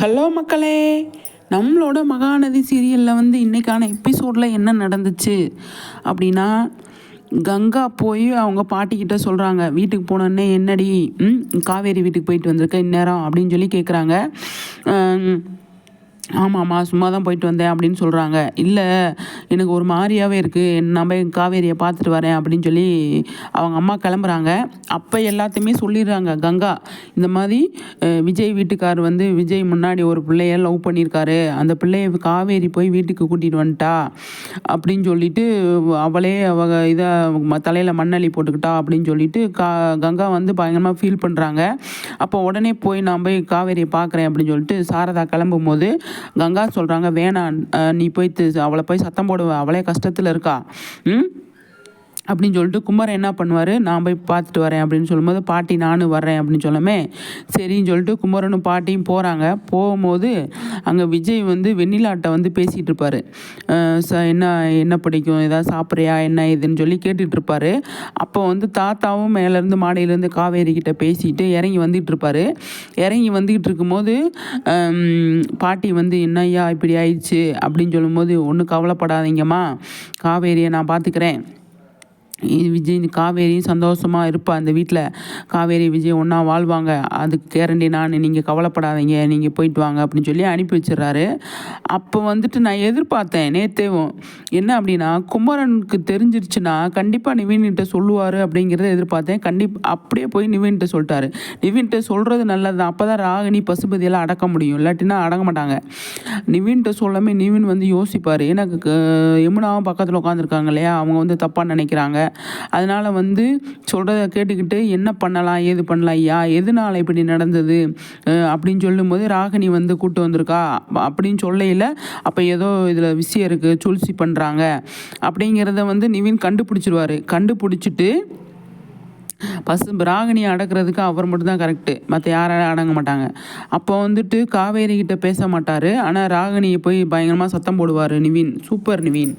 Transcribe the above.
Hello மக்களே நம்மளோட மகாநதி சீரியலில் வந்து இன்றைக்கான எபிசோடில் என்ன நடந்துச்சு அப்படின்னா கங்கா போய் அவங்க பாட்டிக்கிட்ட சொல்கிறாங்க வீட்டுக்கு போனோடனே என்னடி ம் காவேரி வீட்டுக்கு போயிட்டு வந்திருக்க இந்நேரம் அப்படின்னு சொல்லி கேட்குறாங்க ஆமாம்மா சும்மா தான் போயிட்டு வந்தேன் அப்படின்னு சொல்கிறாங்க இல்லை எனக்கு ஒரு மாதிரியாகவே இருக்குது நான் போய் காவேரியை பார்த்துட்டு வரேன் அப்படின்னு சொல்லி அவங்க அம்மா கிளம்புறாங்க. அப்போ எல்லாத்தையுமே சொல்லிடுறாங்க. கங்கா இந்த மாதிரி விஜய் வீட்டுக்கார் வந்து விஜய் முன்னாடி ஒரு பிள்ளைய லவ் பண்ணியிருக்காரு. அந்த பிள்ளைய காவேரி போய் வீட்டுக்கு கூட்டிகிட்டு வந்துட்டா அப்படின்னு சொல்லிட்டு அவளே அவங்க இதை தலையில் மண்ணள்ளி போட்டுக்கிட்டா அப்படின்னு சொல்லிட்டு கா கங்கா வந்து பயங்கரமாக ஃபீல் பண்ணுறாங்க அப்போ உடனே போய் நான் போய் காவேரியை பார்க்குறேன் அப்படின்னு சொல்லிட்டு சாரதா கிளம்பும் போது கங்கா சொல்கிறாங்க வேணாம். அஹ் நீ போய் அவளை போய் சத்தம் போடுவ அவளே கஷ்டத்தில் இருக்கா? ம்? அப்படின்னு சொல்லிட்டு குமாரன் என்ன பண்ணுவார்? நான் போய் பார்த்துட்டு வரேன் அப்படின்னு சொல்லும்போது பாட்டி நானும் வர்றேன் அப்படின்னு சொல்லமே. சரின்னு சொல்லிட்டு குமரனும் பாட்டியும் போகிறாங்க போகும்போது அங்கே விஜய் வந்து வெண்ணிலாட்டை வந்து பேசிகிட்டு இருப்பார் ச என்ன என்ன பிடிக்கும்? ஏதாவது சாப்பிட்றியா? என்ன இதுன்னு சொல்லி கேட்டுட்ருப்பார் அப்போ வந்து தாத்தாவும் மேலேருந்து மாடியிலேருந்து காவேரி கிட்ட பேசிட்டு இறங்கி வந்துட்டு இருப்பார் இறங்கி வந்துக்கிட்டு இருக்கும்போது பாட்டி வந்து என்னய்யா இப்படி ஆயிடுச்சு? அப்படின்னு சொல்லும்போது ஒன்றும் கவலைப்படாதீங்கம்மா. காவேரியை நான் பார்த்துக்கிறேன். விஜய் காவேரியும் சந்தோஷமாக இருப்பா. அந்த வீட்டில் காவேரி விஜய் ஒன்றா வாழ்வாங்க. அதுக்கு கேரண்டி நான் நீங்கள் கவலைப்படாதீங்க. நீங்கள் போயிட்டு வாங்க அப்படின்னு சொல்லி அனுப்பி வச்சிடுறாரு. அப்போ வந்துட்டு நான் எதிர்பார்த்தேன் நேத்தேவும் என்ன அப்படின்னா குமரனுக்கு தெரிஞ்சிருச்சுன்னா கண்டிப்பாக நிவின்கிட்ட சொல்லுவார் அப்படிங்கிறத எதிர்பார்த்தேன். கண்டிப் அப்படியே போய் நிவீன்கிட்ட சொல்லிட்டாரு. நிவீன்கிட்ட சொல்கிறது நல்லது தான் அப்போ தான் ராகினி பசுபதியெல்லாம் அடக்க முடியும். இல்லாட்டினா அடங்க மாட்டாங்க. நிவீன்கிட்ட சொல்லாமே நிவின் வந்து யோசிப்பார். எனக்கு யமுனாவும் பக்கத்தில் உட்காந்துருக்காங்க இல்லையா? அவங்க வந்து தப்பாக நினைக்கிறாங்க. அதனால் வந்து சொல்கிறத கேட்டுக்கிட்டு என்ன பண்ணலாம்? ஏது பண்ணலாம்? ஐயா எதனால் இப்படி நடந்தது? அப்படின்னு சொல்லும்போது ராகினி வந்து கூப்பிட்டு வந்திருக்கா. அப்படின்னு சொல்லையில் அப்போ ஏதோ இதில் விஷயம் இருக்குது சுழ்ச்சி பண்ணுறாங்க அப்படிங்கிறத வந்து நிவின் கண்டுபிடிச்சிருவாரு. கண்டுபிடிச்சிட்டு பசு ராகினியை அடக்கிறதுக்கு அவர் மட்டும்தான் கரெக்டு மற்ற யாரும் அடங்க மாட்டாங்க. அப்போ வந்துட்டு காவேரி கிட்ட பேச மாட்டார். ஆனால் ராகினியை போய் பயங்கரமாக சத்தம் போடுவார் நிவின். சூப்பர் நிவின்.